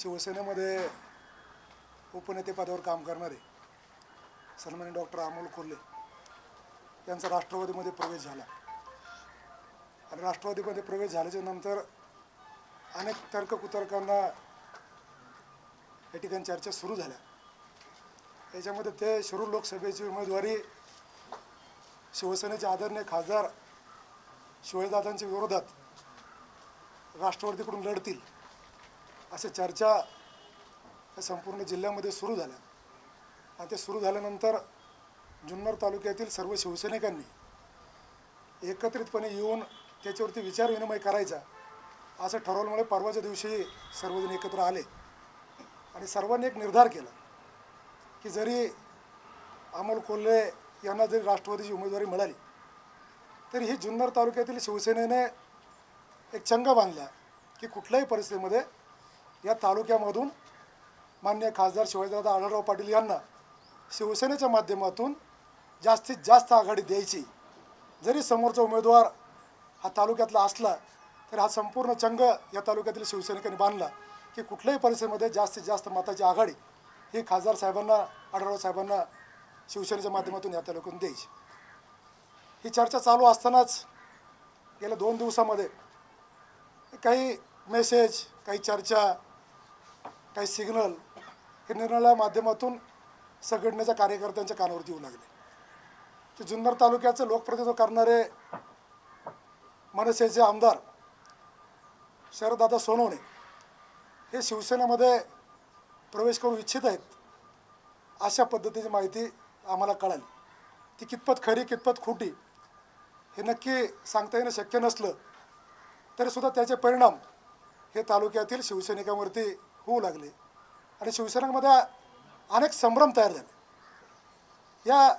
शिवसेनेमध्ये उपनेतेपदावर काम करणारे सन्मान्य डॉक्टर अमोल कोल्हे यांचा राष्ट्रवादीमध्ये प्रवेश झाला. आणि राष्ट्रवादीमध्ये प्रवेश झाल्याच्यानंतर अनेक तर्ककुतर्कांना या ठिकाणी चर्चा सुरू झाल्या. याच्यामध्ये ते शिरूर लोकसभेची उमेदवारी शिवसेनेचे आदरणीय खासदार शिवाजीदादांच्या विरोधात राष्ट्रवादीकडून लढतील. अशा चर्चा या संपूर्ण जिल्ह्यामध्ये सुरू झाल्या. आणि ते सुरू झाल्यानंतर जुन्नर तालुक्यातील सर्व शिवसैनिकांनी एकत्रितपणे येऊन त्याच्यावरती विचारविनिमय करायचा असं ठरवल्यामुळे परवाच्या दिवशी सर्वजण एकत्र आले. आणि सर्वांनी एक निर्धार केला की जरी अमोल कोल्हे यांना जरी राष्ट्रवादीची उमेदवारी मिळाली तरी ही जुन्नर तालुक्यातील शिवसेनेने एक चंग बांधला की कुठल्याही परिस्थितीमध्ये या तालुक्यामधून मान्य खासदार शिवाजीदादा आढळराव पाटील यांना शिवसेनेच्या माध्यमातून जास्तीत जास्त आघाडी द्यायची. जरी समोरचा उमेदवार हा तालुक्यातला असला तरी हा संपूर्ण चंग या तालुक्यातील शिवसैनिकांनी बांधला की कुठल्याही परिस्थितीमध्ये जास्तीत जास्त मताची आघाडी ही खासदार साहेबांना आढळराव साहेबांना शिवसेनेच्या माध्यमातून या तालुक्यातून द्यायची. ही चर्चा चालू असतानाच गेल्या दोन दिवसामध्ये काही मेसेज काही चर्चा काही सिग्नल हे निर्णया माध्यमातून संघटनेच्या कार्यकर्त्यांच्या कानावरती येऊ लागले. ते जुन्नर तालुक्याचं लोकप्रतिनिधित्व करणारे मनसेचे आमदार शरददादा सोनवणे हे शिवसेनेमध्ये प्रवेश करू इच्छित आहेत अशा पद्धतीची माहिती आम्हाला कळाली. ती कितपत खरी कितपत खोटी हे नक्की सांगता येणं शक्य नसलं तरीसुद्धा त्याचे परिणाम हे तालुक्यातील शिवसैनिकांवरती होऊ लागले. आणि शिवसेनेमध्ये अनेक संभ्रम तयार झाले. या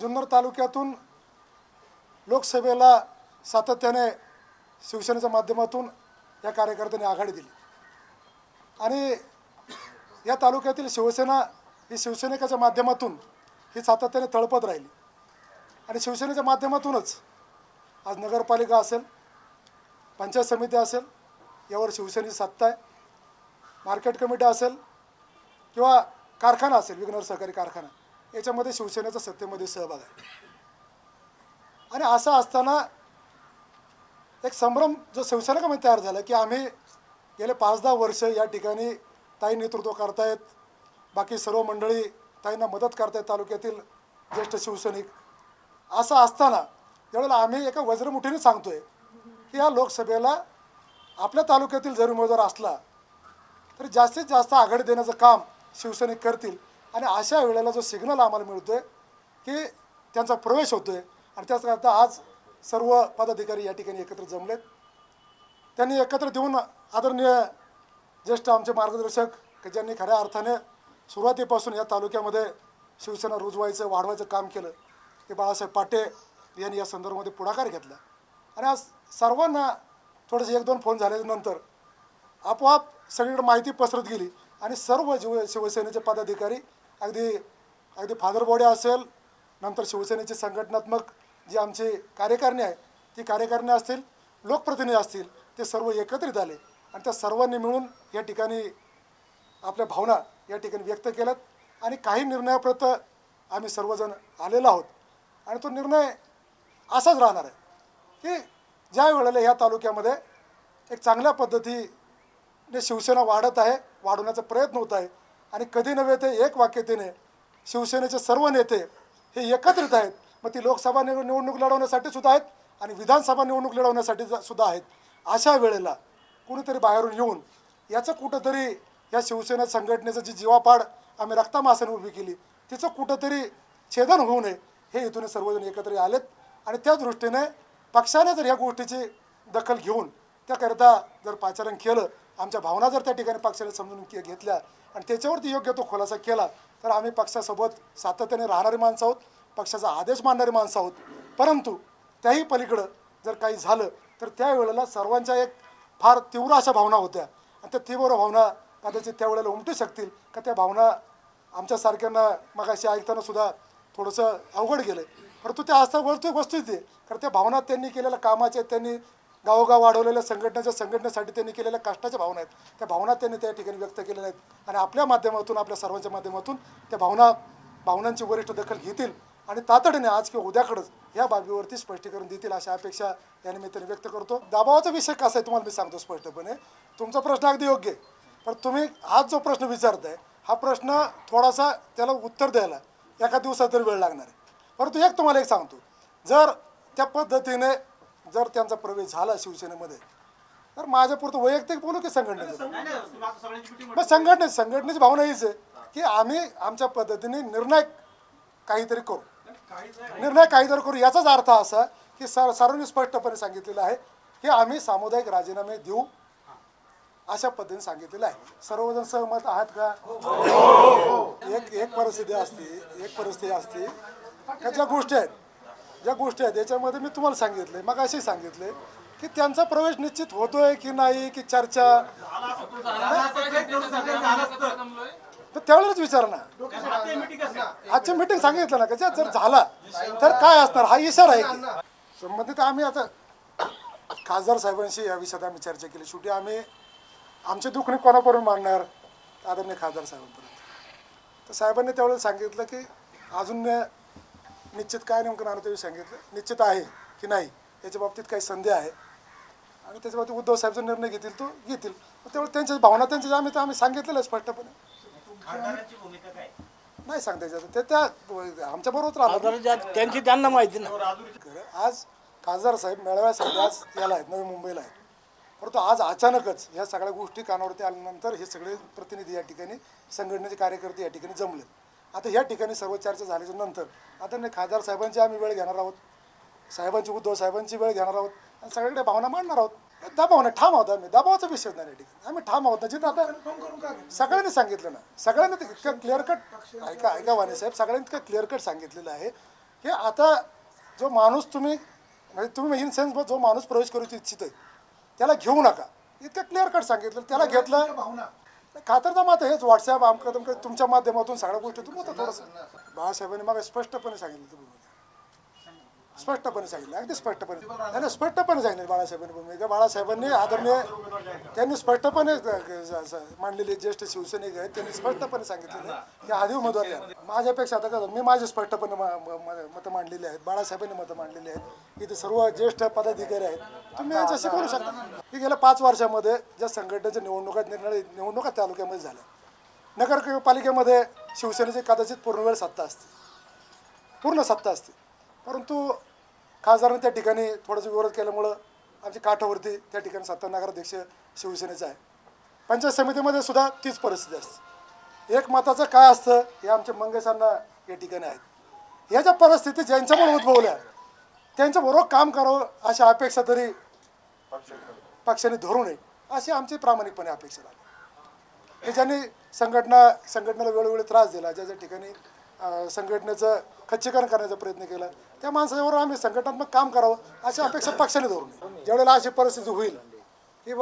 जुन्नर तालुक्यातून लोकसभेला सातत्याने शिवसेनेच्या माध्यमातून या कार्यकर्त्यांनी आघाडी दिली. आणि या तालुक्यातील शिवसेना ही शिवसैनिकाच्या माध्यमातून ही सातत्याने तळपत राहिली. आणि शिवसेनेच्या माध्यमातूनच आज नगरपालिका असेल पंचायत समिती असेल यावर शिवसेनेची सत्ता आहे. मार्केट कमिटी असेल किंवा कारखाना असेल विघ्नर सहकारी कारखाना याच्यामध्ये शिवसेनेचा सत्तेमध्ये सहभाग आहे. आणि असं असताना एक संभ्रम जो शिवसैनिकामध्ये तयार झाला की आम्ही गेले पाच दहा वर्ष या ठिकाणी ताई नेतृत्व करतायत बाकी सर्व मंडळी ताईंना मदत करतायत तालुक्यातील ज्येष्ठ शिवसैनिक. असं असताना त्यावेळेला आम्ही एका वज्रमुठीने सांगतोय की या लोकसभेला आपल्या तालुक्यातील जर उमेदवार असला तर जास्तीत जास्त आघाडी देण्याचं काम शिवसैनिक करतील. आणि अशा वेळेला जो सिग्नल आम्हाला मिळतो आहे की त्यांचा प्रवेश होतो आहे आणि त्याचकरता आज सर्व पदाधिकारी या ठिकाणी एकत्र जमलेत. त्यांनी एकत्र देऊन आदरणीय ज्येष्ठ आमचे मार्गदर्शक की ज्यांनी खऱ्या अर्थाने सुरुवातीपासून या तालुक्यामध्ये शिवसेना रुजवायचं वाढवायचं काम केलं ते बाळासाहेब पाटे यांनी या संदर्भामध्ये पुढाकार घेतला. आणि आज सर्वांना थोडेसे एक दोन फोन झाल्यानंतर आपोआप सगळीकडे माहिती पसरत गेली. आणि सर्व शिव शिवसेनेचे पदाधिकारी अगदी अगदी फादर बॉडी असेल नंतर शिवसेनेची संघटनात्मक जी आमची कार्यकारिणी आहे ती कार्यकारिणी असतील लोकप्रतिनिधी असतील ते सर्व एकत्रित आले. आणि त्या सर्वांनी मिळून या ठिकाणी आपल्या भावना या ठिकाणी व्यक्त केल्यात. आणि काही निर्णयाप्रत आम्ही सर्वजण आलेलो आहोत. आणि तो निर्णय असाच राहणार आहे. की ज्या वेळेला ह्या तालुक्यामध्ये एक चांगल्या पद्धती ने शिवसेना वाढत आहे वाढवण्याचा प्रयत्न होत आहे. आणि कधी नव्हे ते एक वाक्यतेने शिवसेनेचे सर्व नेते हे एकत्रित आहेत. मग ती लोकसभा निव- निवडणूक लढवण्यासाठी सुद्धा आहेत आणि विधानसभा निवडणूक लढवण्यासाठी सुद्धा आहेत. अशा वेळेला कुणीतरी बाहेरून येऊन याचं कुठंतरी या शिवसेना संघटनेचं जी जीवापाड आम्ही रक्तामासाने उभी केली तिचं कुठंतरी छेदन होऊ नये हे इथून सर्वजण एकत्र आलेत. आणि त्या दृष्टीने पक्षाने जर ह्या गोष्टीची दखल घेऊन त्याकरिता जर पाचारण केलं आमच्या भावना जर त्या ठिकाणी पक्षाने समजून घेतल्या आणि त्याच्यावरती योग्य तो खुलासा केला तर आम्ही पक्षासोबत सातत्याने राहणारी माणसं आहोत पक्षाचा आदेश मानणारी माणसं आहोत. परंतु त्याही पलीकडं जर काही झालं तर त्यावेळेला सर्वांच्या एक फार तीव्र अशा भावना होत्या. आणि त्या तीव्र भावना कदाचित त्यावेळेला उमटू शकतील का त्या भावना आमच्यासारख्यांना मगाशी ऐकताना सुद्धा थोडंसं अवघड गेलं परंतु त्या असता वस्तू वस्तू ते कारण त्या भावना त्यांनी केलेल्या कामाच्या त्यांनी गावोगाव वाढवलेल्या संघटनेच्या संघटनेसाठी त्यांनी केलेल्या कष्टाच्या भावना आहेत. त्या भावना त्यांनी त्या ठिकाणी व्यक्त केलेल्या आहेत. आणि आपल्या माध्यमातून आपल्या सर्वांच्या माध्यमातून त्या भावना भावनांची वरिष्ठ दखल घेतील आणि तातडीने आज किंवा उद्याकडंच या बाबीवरती स्पष्टीकरण देतील अशा अपेक्षा या निमित्ताने व्यक्त करतो. दबावाचा विषय कसा आहे तुम्हाला मी सांगतो स्पष्टपणे. तुमचा प्रश्न अगदी योग्य आहे. पण तुम्ही आज जो प्रश्न विचारताय हा प्रश्न थोडासा त्याला उत्तर द्यायला एका दिवसात तरी वेळ लागणार आहे. परंतु एक तुम्हाला एक सांगतो. जर त्या पद्धतीने जर त्यांचा प्रवेश झाला शिवसेनेमध्ये तर माझ्यापुरतं वैयक्तिक बोलू की संघटनेचं? मग संघटने संघटनेची भावना हीच आहे की आम्ही आमच्या पद्धतीने निर्णय काहीतरी करू. निर्णय काहीतरी करू. याचाच अर्थ असा की सर सर्वांनी स्पष्टपणे सांगितलेलं आहे की आम्ही सामुदायिक राजीनामे देऊ अशा पद्धतीने सांगितलेलं आहे. सर्वजण सहमत आहात का? एक एक परिस्थिती असते एक परिस्थिती असते. ज्या गोष्टी आहेत ज्या गोष्टी आहेत याच्यामध्ये मी तुम्हाला सांगितले मग असे सांगितले की त्यांचा प्रवेश निश्चित होतोय की नाही की चर्चा? तर त्यावेळेलाच विचारा ना. आजची मीटिंग सांगितलं ना का जर झाला तर काय असणार? हा इशारा आहे की. संबंधित आम्ही आता खासदार साहेबांशी या विषयात आम्ही चर्चा केली. शेवटी आम्ही आमचे दुखणे कोणापर्यंत मांडणार आदरणीय खासदार साहेबांपर्यंत. तर साहेबांनी त्यावेळेला सांगितलं की अजून निश्चित काय नेमकं ते सांगितलं? निश्चित आहे की नाही? याच्या बाबतीत काही संधी आहे. आणि त्याच्या बाबतीत उद्धव साहेब जो निर्णय घेतील तो घेतील. त्यावेळेस त्यांच्या भावना त्यांच्या आम्ही तर आम्ही सांगितलेलं आहे स्पष्टपणे. नाही सांगता ते त्या आमच्या बरोबर ज्या- त्यांची त्यांना माहिती ना खरं, आज खासदार साहेब मेळाव्यासाठी आज याला आहेत नवी मुंबईला आहेत. परंतु आज अचानकच ह्या सगळ्या गोष्टी कानावरती आल्यानंतर हे सगळे प्रतिनिधी या ठिकाणी संघटनेचे कार्यकर्ते या ठिकाणी जमलेत आता या ठिकाणी सर्व चर्चा झाल्याच्यानंतर आता नाही खासदार साहेबांची आम्ही वेळ घेणार आहोत. साहेबांची उद्धव साहेबांची वेळ घेणार आहोत. आणि सगळीकडे भावना मांडणार आहोत. दबाव नाही ठाम आहोत आम्ही. दबावाचा विषय नाही या ठिकाणी. आम्ही ठाम आहोत. ना जिथं आता सगळ्यांनी सांगितलं ना. सगळ्यांनी ते इतकं क्लिअर कट ऐका ऐका वाणे साहेब. सगळ्यांनी इतकं क्लिअर कट सांगितलेलं आहे. की आता जो माणूस तुम्ही म्हणजे तुम्ही इन सेन्स जो माणूस प्रवेश करू इच्छितोय त्याला घेऊ नका. इतकं क्लिअर कट सांगितलं. त्याला घेतलं खातरचा मात हेच व्हॉट्सअप आमकडे तुमच्या माध्यमातून सगळ्या गोष्टी तुम्ही होतं थोडंसं बाळासाहेबांनी मला स्पष्टपणे सांगितलं तुम्ही स्पष्टपणे सांगितलं अगदी स्पष्टपणे. नाही नाही, स्पष्टपणे सांगितलं बाळासाहेबांनी भूमिका. बाळासाहेबांनी आदरणीय त्यांनी स्पष्टपणे ज- ज- मांडलेले ज्येष्ठ शिवसैनिक आहेत त्यांनी स्पष्टपणे सांगितलेलं की आधी उमेदवार द्या. माझ्यापेक्षा आता कसं मी माझे स्पष्टपणे म- म- म- मतं मांडलेली आहेत. बाळासाहेबांनी मतं मांडलेली आहेत. इथे सर्व ज्येष्ठ पदाधिकारी आहेत. तुम्ही जसे करू शकता. की गेल्या पाच वर्षामध्ये ज्या संघटनेच्या निवडणुका निर्णय निवडणुका तालुक्यामध्ये झाल्या. नगरपालिकेमध्ये शिवसेनेची कदाचित पूर्ण वेळ सत्ता असते. पूर्ण सत्ता असते. परंतु खासदारांनी त्या ठिकाणी थोडासा विरोध केल्यामुळं आमची काठावरती त्या ठिकाणी सत्ता नगराध्यक्ष शिवसेनेचा आहे. पंचायत समितीमध्ये सुद्धा तीच परिस्थिती असते. एक मताचं काय असतं हे आमचे मंगेशांना या ठिकाणी आहेत. ह्या ज्या परिस्थिती ज्यांच्यामुळे उद्भवल्या त्यांच्याबरोबर काम करावं अशी अपेक्षा तरी पक्षाने धरू नये अशी आमची प्रामाणिकपणे अपेक्षा झाली की ज्यांनी संघटना संघटनेला वेळोवेळी त्रास दिला ज्या ज्या ठिकाणी संघटनेचं खच्चीकरण करण्याचा प्रयत्न केला. त्या माणसाबरोबर आम्ही संघटनात्मक काम करावं अशी अपेक्षा पक्षाने धरून ज्यावेळेला अशी परिस्थिती होईल की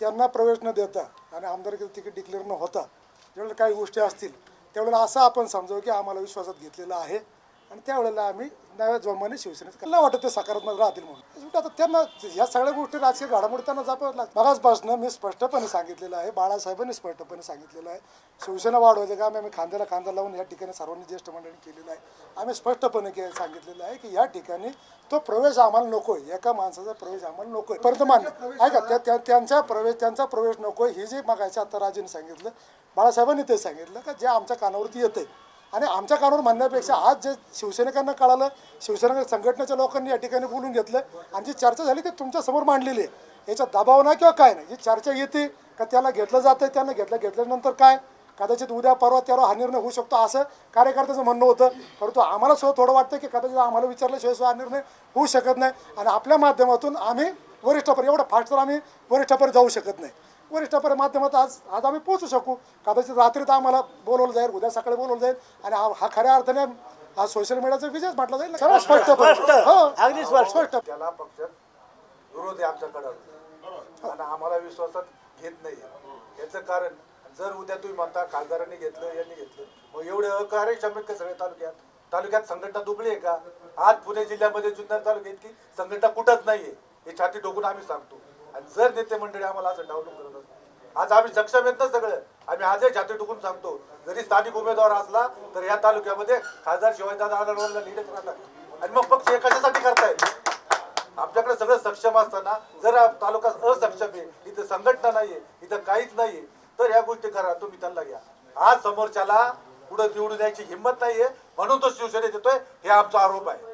त्यांना प्रवेश न देता आणि आमदारकीचं तिकीट डिक्लेअर न होता ज्यावेळेला काही गोष्टी असतील त्यावेळेला असं आपण समजावं की आम्हाला विश्वासात घेतलेलं आहे. आणि त्यावेळेला आम्ही नव्या जोमाने शिवसेनेत मला वाटत ते सकारात्मक राहतील म्हणून. आता त्यांना या सगळ्या गोष्टी राजकीय घडामोडी त्यांना जपाव्याच लागतात मगाचपासून मी स्पष्टपणे सांगितलेलं आहे बाळासाहेबांनी स्पष्टपणे सांगितलेलं आहे. शिवसेना वाढवायचं काम आम्ही खांद्याला खांदा लावून या ठिकाणी सर्वांनी ज्येष्ठ मंडळी केलेलं आहे. आम्ही स्पष्टपणे के सांगितलेलं आहे की या ठिकाणी तो प्रवेश आम्हाला नको आहे एका माणसाचा प्रवेश आम्हाला नको आहे परंतु मान्य ऐका त्या- त्या- त्यांचा प्रवेश त्यांचा प्रवेश नको आहे ही जे मागायचं आता राजेने सांगितलं बाळासाहेबांनी ते सांगितलं का जे आमच्या कानावरती येते आणि आमच्या कानावर म्हणण्यापेक्षा आज जे शिवसैनिकांना कळालं शिवसेना संघटनेच्या लोकांनी या ठिकाणी बोलून घेतलं आणि जी चर्चा झाली ती तुमच्यासमोर मांडलेली आहे. याच्यात दबाव नाही किंवा काय नाही. जी चर्चा येते का त्याला घेतलं जातं त्यांना घेतलं घेतल्यानंतर काय? कदाचित उद्या परवा त्यावर हा निर्णय होऊ शकतो असं कार्यकर्त्याचं म्हणणं होतं. परंतु आम्हाला सुद्धा थोडं वाटतं की कदाचित आम्हाला विचारल्याशिवाय सुद्धा हा निर्णय होऊ शकत नाही. आणि आपल्या माध्यमातून आम्ही वरिष्ठापर्यंत एवढं फास्ट तर आम्ही वरिष्ठापर्यंत जाऊ शकत नाही. वरिष्ठापर्यंत माध्यमात आज आज आम्ही पोहोचू शकू. कदाचित रात्रीत आम्हाला बोलवलं जाईल उद्या सकाळी बोलवलं जाईल. आणि हा- हा खऱ्या अर्थाने हा सोशल मीडियाचा विजयच म्हटला जाईल. सर्व स्पष्ट. हो. अगदी स्पष्ट. त्याला पक्ष विरोध आहे आमच्याकडं. आणि आम्हाला विश्वासात घेत नाही. याचं कारण जर उद्या तुम्ही म्हणता खासदारांनी घेतलं यांनी घेतलं मग एवढे अकार्यक्षम का सगळ्या तालुक्यात. तालुक्यात संघटना दुबळी आहे का? आज पुणे जिल्ह्यामध्ये जुन्नर तालुक्यात की संघटना कुठंच नाहीये. हे छाती टोकून आम्ही सांगतो. आणि जर नेते मंडळी आम्हाला असं डावलून करत आज आम्ही सक्षम आहेत ना सगळं. आम्ही आजही छाती टुकून सांगतो. जरी स्थानिक उमेदवार असला तर या तालुक्यामध्ये खासदार शिवाजीदादा आढळवाला लीडच राहतात. आणि मग पक्ष हे कशासाठी करतायत आमच्याकडे सगळं सक्षम असताना जर तालुका असक्षम आहे इथं संघटना नाहीये इथं काहीच नाहीये तर ह्या गोष्टी करा तुम्ही त्यांना घ्या. आज समोरच्याला पुढे निवडून द्यायची हिंमत नाहीये म्हणून तो शिवसेनेत येतोय हे आमचा आरोप आहे.